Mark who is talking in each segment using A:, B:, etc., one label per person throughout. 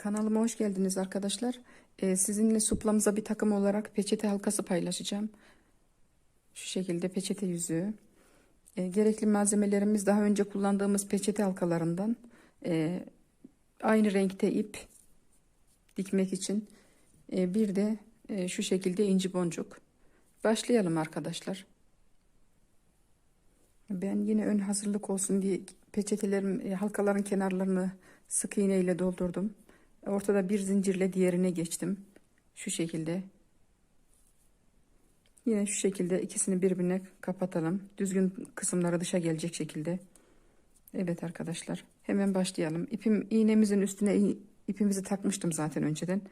A: Kanalıma hoş geldiniz arkadaşlar. Ee, sizinle suplamıza bir takım olarak peçete halkası paylaşacağım. Şu şekilde peçete yüzüğü. Ee, gerekli malzemelerimiz daha önce kullandığımız peçete halkalarından. Ee, aynı renkte ip dikmek için. Ee, bir de e, şu şekilde inci boncuk. Başlayalım arkadaşlar. Ben yine ön hazırlık olsun diye peçetelerim e, halkaların kenarlarını sık iğne ile doldurdum. Ortada bir zincirle diğerine geçtim. Şu şekilde. Yine şu şekilde ikisini birbirine kapatalım. Düzgün kısımları dışa gelecek şekilde. Evet arkadaşlar. Hemen başlayalım. İpim iğnemizin üstüne ipimizi takmıştım zaten önceden.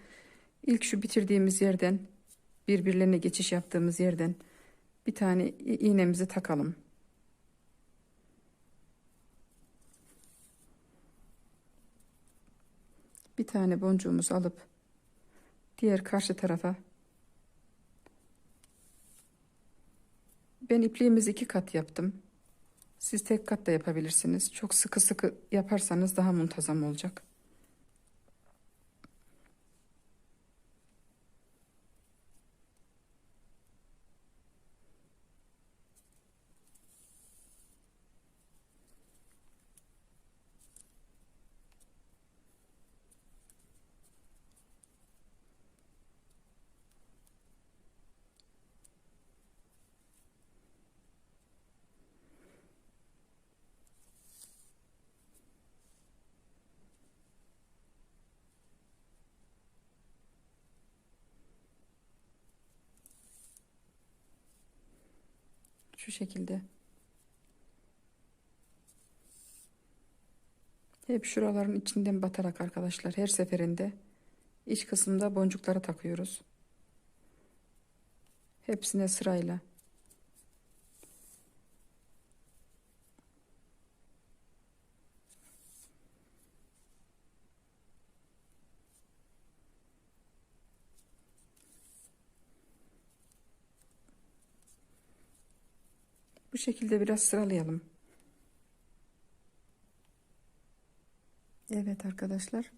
A: İlk şu bitirdiğimiz yerden birbirlerine geçiş yaptığımız yerden bir tane iğnemizi takalım. Bir tane boncuğumuzu alıp diğer karşı tarafa ben ipliğimizi iki kat yaptım. Siz tek kat da yapabilirsiniz. Çok sıkı sıkı yaparsanız daha muntazam olacak. Şu şekilde. Hep şuraların içinden batarak arkadaşlar her seferinde iç kısımda boncukları takıyoruz. Hepsine sırayla. Bu şekilde biraz sıralayalım. Evet arkadaşlar.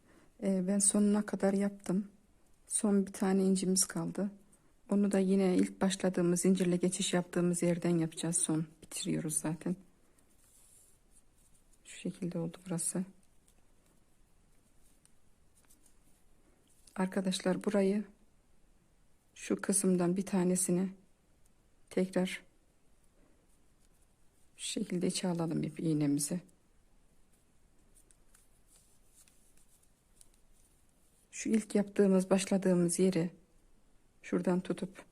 A: e, ben sonuna kadar yaptım. Son bir tane incimiz kaldı. Onu da yine ilk başladığımız zincirle geçiş yaptığımız yerden yapacağız. Son bitiriyoruz zaten. Şu şekilde oldu burası. Arkadaşlar burayı şu kısımdan bir tanesini tekrar şu şekilde içe alalım ip iğnemizi. Şu ilk yaptığımız, başladığımız yeri şuradan tutup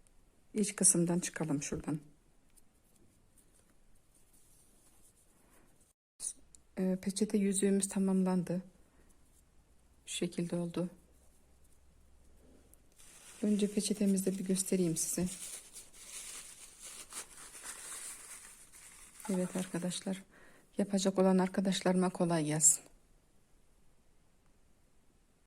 A: iç kısımdan çıkalım şuradan. Ee, peçete yüzüğümüz tamamlandı. Şu şekilde oldu. Önce peçetemizde bir göstereyim size. Evet arkadaşlar. Yapacak olan arkadaşlarıma kolay gelsin.